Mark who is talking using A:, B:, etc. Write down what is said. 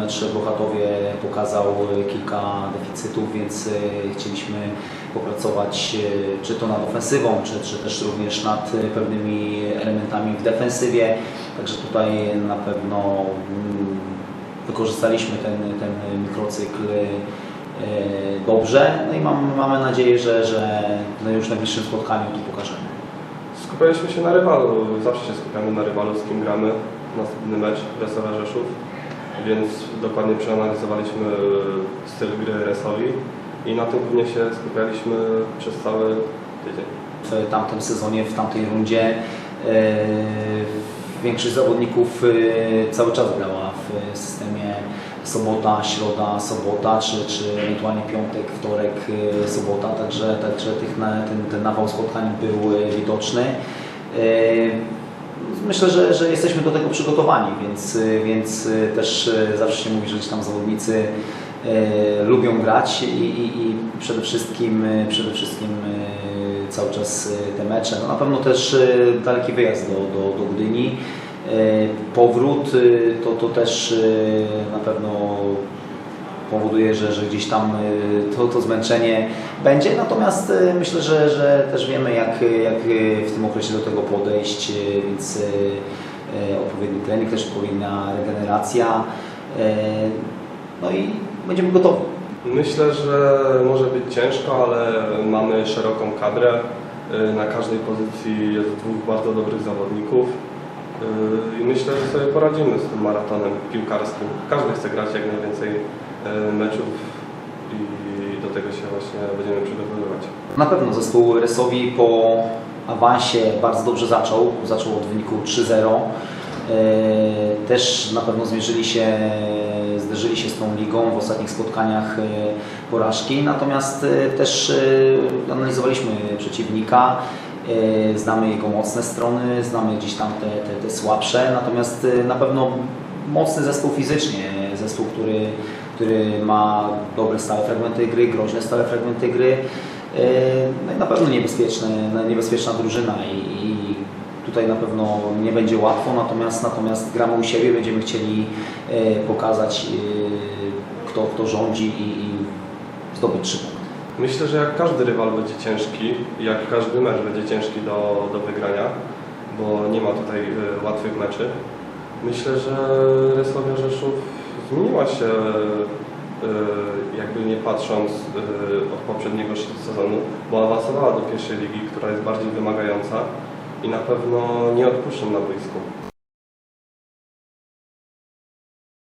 A: mecz w Bochatowie pokazał kilka deficytów, więc e, chcieliśmy popracować e, czy to nad ofensywą, czy, czy też również nad e, pewnymi elementami w defensywie. Także tutaj na pewno mm, wykorzystaliśmy ten, ten mikrocykl e, dobrze. No i mam, mamy nadzieję, że, że no już w najbliższym spotkaniu to pokażemy.
B: Skupialiśmy się na rywalu, zawsze się skupiamy na rywalu, z kim gramy. Następny mecz Resowa Rzeszów, więc dokładnie przeanalizowaliśmy styl gry Resowi i na tym głównie się skupialiśmy przez cały tydzień.
A: w tamtym sezonie, w tamtej rundzie. e, Większość zawodników e, cały czas grała w systemie sobota, środa, sobota, czy, czy ewentualnie piątek, wtorek, e, sobota, także, także tych, na- ten, ten nawał spotkań był e, widoczny. Myślę, że, że jesteśmy do tego przygotowani, więc, e, więc e, też e, zawsze się mówi, że gdzieś tam zawodnicy lubią grać i, i, i przede wszystkim, przede wszystkim cały czas te mecze. No na pewno też daleki wyjazd do, do, do Gdyni. Powrót to, to też na pewno powoduje, że, że gdzieś tam e, to, to zmęczenie będzie. Natomiast e, myślę, że, że też wiemy, jak, jak e, w tym okresie do tego podejść, więc odpowiedni trening, też odpowiednia regeneracja. No i będziemy gotowi.
B: Myślę, że może być ciężko, ale mamy szeroką kadrę. Y, Na każdej pozycji jest dwóch bardzo dobrych zawodników. Y, I myślę, że sobie poradzimy z tym maratonem piłkarskim. Każdy chce grać jak najwięcej y, meczów i do tego się właśnie będziemy przygotowywać.
A: Na pewno zespół Resowi po awansie bardzo dobrze zaczął. Zaczął od wyniku 3-0. E, Też na pewno zmierzyli się, zderzyli się z tą ligą w ostatnich spotkaniach e, porażki. Natomiast e, też e, analizowaliśmy przeciwnika. e, Znamy jego mocne strony, znamy gdzieś tam te, te, te słabsze. Natomiast e, na pewno mocny zespół fizycznie. Zespół, który, który ma dobre stałe fragmenty gry, groźne stałe fragmenty gry. E, No i na pewno niebezpieczna drużyna i, i tutaj na pewno nie będzie łatwo, natomiast, natomiast gramy u siebie, będziemy chcieli e, pokazać e, kto, kto rządzi i, i zdobyć trzy.
B: Myślę, że jak każdy rywal będzie ciężki, jak każdy mecz będzie ciężki do, do wygrania, bo nie ma tutaj łatwych meczy. Myślę, że Rysowia Rzeszów zmieniła się, y, jakby nie patrząc y, od poprzedniego sezonu, bo awansowała do pierwszej ligi, która jest bardziej wymagająca i na pewno nie odpuszczą na boisku.